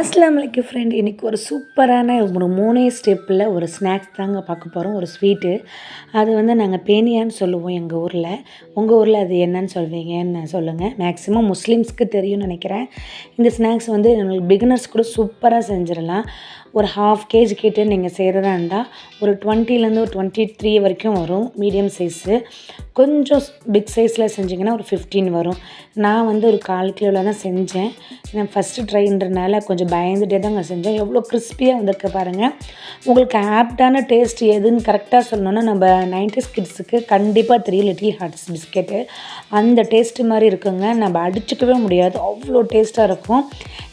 அஸ்லாம் வலைக்கும் ஃப்ரெண்ட் இன்றைக்கி ஒரு சூப்பரான ஒரு மூணே ஸ்டெப்பில் ஒரு ஸ்நாக்ஸ் தாங்க பார்க்க போகிறோம் ஒரு ஸ்வீட்டு அது வந்து நாங்கள் பேனியான்னு சொல்லுவோம் எங்கள் ஊரில். உங்கள் ஊரில் அது என்னன்னு சொல்வீங்கன்னு சொல்லுங்கள் மேக்ஸிமம் முஸ்லீம்ஸ்க்கு தெரியும்னு நினைக்கிறேன். இந்த ஸ்நாக்ஸ் வந்து நம்மளுக்கு பிகினர்ஸ் கூட சூப்பராக செஞ்சிடலாம். ஒரு ஹாஃப் கேஜி கிட்ட நீங்கள் செய்கிறதா இருந்தால் ஒரு டுவெண்ட்டிலேருந்து ஒரு டுவெண்ட்டி த்ரீ வரைக்கும் வரும். மீடியம் சைஸு கொஞ்சம் பிக் சைஸில் செஞ்சிங்கன்னா ஒரு ஃபிஃப்டீன் வரும். நான் வந்து ஒரு கால் கிலோவில் தான் செஞ்சேன். நான் ஃபஸ்ட்டு ட்ரைன்றனால கொஞ்சம் பயந்துகிட்டே தாங்க செஞ்சேன். எவ்வளோ கிறிஸ்பியாக வந்திருக்கு பாருங்கள் உங்களுக்கு ஆப்டான டேஸ்ட் எதுன்னு கரெக்டாக சொல்லணுன்னா நம்ம நைன்டிஸ் கிட்ஸுக்கு கண்டிப்பாக தெரியும் லிட்டில் ஹார்ட்ஸ் பிஸ்கெட்டு அந்த டேஸ்ட்டு மாதிரி இருக்குங்க. நம்ம அடிச்சுக்கவே முடியாது. அவ்வளோ டேஸ்ட்டாக இருக்கும்.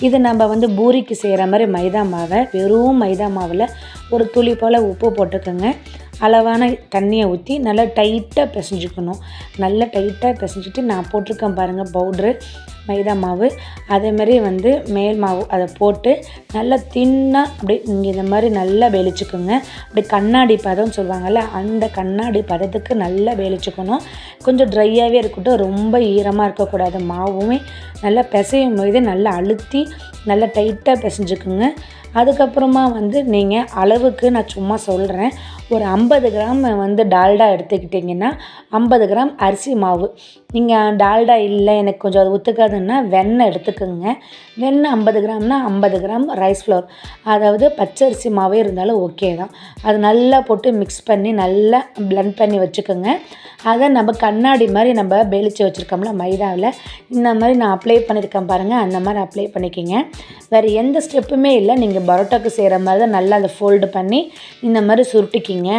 இது நம்ம வந்து பூரிக்கு செய்கிற மாதிரி மைதா மாவை வெறும் மைதா மாவில் ஒரு துளி போல் உப்பு போட்டுக்கோங்க. அளவான தண்ணியை ஊற்றி நல்லா டைட்டாக பிசைஞ்சுக்கணும். நல்லா டைட்டாக பிசைஞ்சிட்டு நான் போட்டிருக்கேன் பாருங்கள் பவுட்ரு மைதா மாவு அதேமாரி வந்து மேல் மாவு அதை போட்டு நல்லா தின்னாக அப்படி இங்கே இந்த மாதிரி நல்லா வேலிச்சுக்கோங்க. அப்படி கண்ணாடி பதம்னு சொல்லுவாங்கள்ல அந்த கண்ணாடி பதத்துக்கு நல்லா வேலிச்சுக்கணும். கொஞ்சம் ட்ரையாகவே இருக்கட்டும் ரொம்ப ஈரமாக இருக்கக்கூடாது. மாவுமே நல்லா பிசையும் போது நல்லா அழுத்தி நல்லா டைட்டாக பிசைஞ்சுக்குங்க. அதுக்கப்புறமா வந்து நீங்கள் அளவுக்கு நான் சும்மா சொல்கிறேன் ஒரு ஐம்பது கிராம் வந்து டால்டா எடுத்துக்கிட்டிங்கன்னா ஐம்பது கிராம் அரிசி மாவு. நீங்கள் டால்டா இல்லை எனக்கு கொஞ்சம் அது ஒத்துக்காதுன்னா வெண்ணெய் எடுத்துக்கோங்க. வெண்ணெய் ஐம்பது கிராம்னா ஐம்பது கிராம் ரைஸ் ஃப்ளோர் அதாவது பச்சரிசி மாவே இருந்தாலும் ஓகே தான். அது நல்லா போட்டு மிக்ஸ் பண்ணி நல்லா ப்ளண்ட் பண்ணி வச்சுக்கோங்க. அதை நம்ம கண்ணாடி மாதிரி நம்ம வெளிச்சு வச்சுருக்கோம்ல மைதாவில். இந்த மாதிரி நான் அப்ளை பண்ணியிருக்கேன் பாருங்கள் அந்த மாதிரி அப்ளை பண்ணிக்கிங்க. வேறு எந்த ஸ்டெப்புமே இல்லை. நீங்கள் பரோட்டாக்கு செய்கிற மாதிரி தான் நல்லா அதை ஃபோல்டு பண்ணி இந்த மாதிரி சுருட்டிக்கிங்க.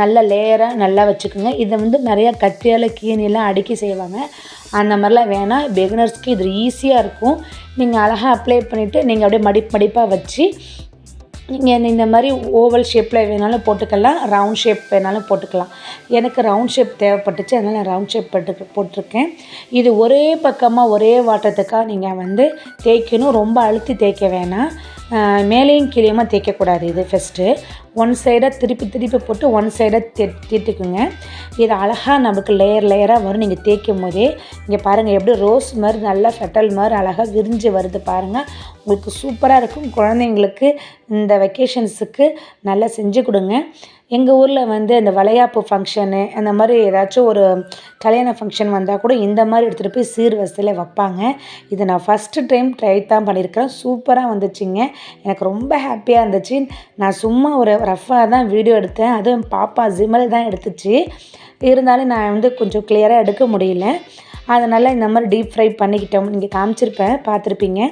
நல்லா லேயராக நல்லா வச்சுக்கோங்க. இதை வந்து நிறையா கத்தியால் கீனிலாம் அடுக்கி செய்வாங்க. அந்த மாதிரிலாம் வேணாம் பிகினர்ஸ்க்கு இது ஈஸியாக இருக்கும். நீங்கள் அழகாக அப்ளை பண்ணிவிட்டு நீங்கள் அப்படியே மடிப்பு மடிப்பாக வச்சு நீங்கள் இந்த மாதிரி ஓவல் ஷேப்பில் வேணாலும் போட்டுக்கலாம் ரவுண்ட் ஷேப் வேணாலும் போட்டுக்கலாம். எனக்கு ரவுண்ட் ஷேப் தேவைப்பட்டுச்சு அதனால் நான் ரவுண்ட் ஷேப் போட்டு போட்டிருக்கேன். இது ஒரே பக்கமாக ஒரே வாட்டத்துக்காக நீங்கள் வந்து தேய்க்கணும். ரொம்ப அழுத்தி தேய்க்க வேணாம். மேலேயும் கீழேயுமா தேய்க்கக்கூடாது இது ஃபஸ்ட்டு ஒன் சைடாக திருப்பி திருப்பி போட்டு ஒன் சைடாக தே தீட்டுக்குங்க இது அழகாக நமக்கு லேயர் லேயராக வரும். நீங்கள் தேய்க்கும் போதே இங்கே பாருங்கள் எப்படி ரோஸ் மாதிரி நல்லா ஃபெட்டல் மாதிரி அழகாக விரிஞ்சு வருது பாருங்கள் உங்களுக்கு சூப்பராக இருக்கும். குழந்தைங்களுக்கு இந்த வெக்கேஷன்ஸுக்கு நல்லா செஞ்சு கொடுங்க. எங்கள் ஊரில் வந்து இந்த வளையாப்பு ஃபங்க்ஷனு அந்த மாதிரி ஏதாச்சும் ஒரு கல்யாண ஃபங்க்ஷன் வந்தால் கூட இந்த மாதிரி எடுத்துகிட்டு போய் சீர்வசதியில் வைப்பாங்க. இதை நான் ஃபஸ்ட்டு டைம் ட்ரை தான் பண்ணியிருக்கிறேன் சூப்பராக வந்துச்சுங்க. எனக்கு ரொம்ப ஹாப்பியாக இருந்துச்சு. நான் சும்மா ஒரு ரஃப்பாக தான் வீடியோ எடுத்தேன். அதுவும் பாப்பா ஜிமல் தான் எடுத்துச்சு. இருந்தாலும் நான் வந்து கொஞ்சம் கிளியராக எடுக்க முடியல. அதனால் இந்த மாதிரி டீப் ஃப்ரை பண்ணிக்கிட்டோம் நீங்கள் காமிச்சிருப்பேன். பார்த்துருப்பீங்க.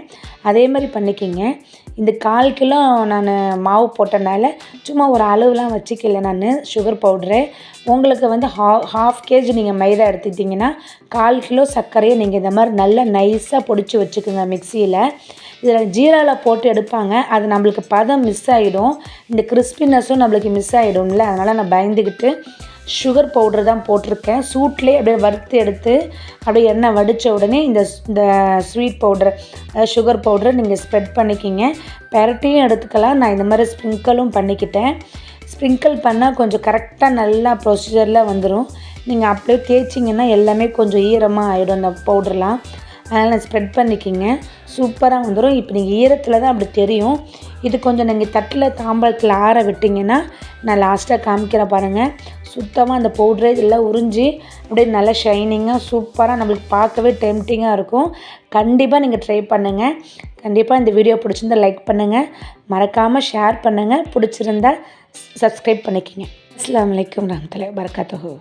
அதே மாதிரி பண்ணிக்கிங்க. இந்த கால் கிலோ நான் மாவு போட்டனால சும்மா ஒரு அளவுலாம் வச்சுக்கல நான் சுகர் பவுட்ரு உங்களுக்கு வந்து ஹா ஹாஃப் கேஜி நீங்கள் மைதா எடுத்துக்கிட்டிங்கன்னா கால் கிலோ சர்க்கரையை நீங்கள் இந்த மாதிரி நல்லா நைஸாக பொடிச்சு வச்சுக்கோங்க மிக்சியில். இதில் ஜீராவில் போட்டு எடுப்பாங்க. அது நம்மளுக்கு பதம் மிஸ் ஆகிடும் இந்த கிறிஸ்பினஸும் நம்மளுக்கு மிஸ் ஆகிடும்ல அதனால் நான் பயந்துக்கிட்டு சுகர் பவுட்ரு தான் போட்டிருக்கேன். சூட்லேயே அப்படியே வறுத்து எடுத்து அப்படியே எண்ணெய் வடித்த உடனே இந்த இந்த ஸ்வீட் பவுட்ரு சுகர் பவுட்ரு நீங்கள் ஸ்ப்ரெட் பண்ணிக்கிங்க. பெரட்டியும் எடுத்துக்கலாம். நான் இந்த மாதிரி ஸ்ப்ரிங்கிளும் பண்ணிக்கிட்டேன். ஸ்ப்ரிங்கிள் பண்ணால் கொஞ்சம் கரெக்டாக நல்லா ப்ரொசீஜரில் வந்துடும் நீங்கள் அப்படியே தேய்ச்சிங்கன்னா எல்லாமே கொஞ்சம் ஈரமாக ஆகிடும் அந்த பவுடர்லாம் அதனால் ஸ்ப்ரெட் பண்ணிக்கிங்க. சூப்பராக வந்துடும் இப்போ நீங்கள் ஈரத்தில் தான் அப்படி தெரியும். இது கொஞ்சம் நீங்கள் தட்டில் தாம்பழத்தில் ஆற விட்டிங்கன்னா நான் லாஸ்ட்டாக காமிக்கிற பாருங்கள் சுத்தமாக அந்த பவுட்ரே எல்லாம் உறிஞ்சி அப்படியே நல்லா ஷைனிங்காக சூப்பராக நம்மளுக்கு பார்க்கவே டெம்டிங்காக இருக்கும். கண்டிப்பாக நீங்கள் ட்ரை பண்ணுங்கள் கண்டிப்பாக இந்த வீடியோ பிடிச்சிருந்தா லைக் பண்ணுங்கள் மறக்காமல் ஷேர் பண்ணுங்கள் பிடிச்சிருந்தா சப்ஸ்கிரைப் பண்ணிக்கிங்க. அஸ்லாம் வலைக்கம் ரஹமத்துல வரகாத்துஹூ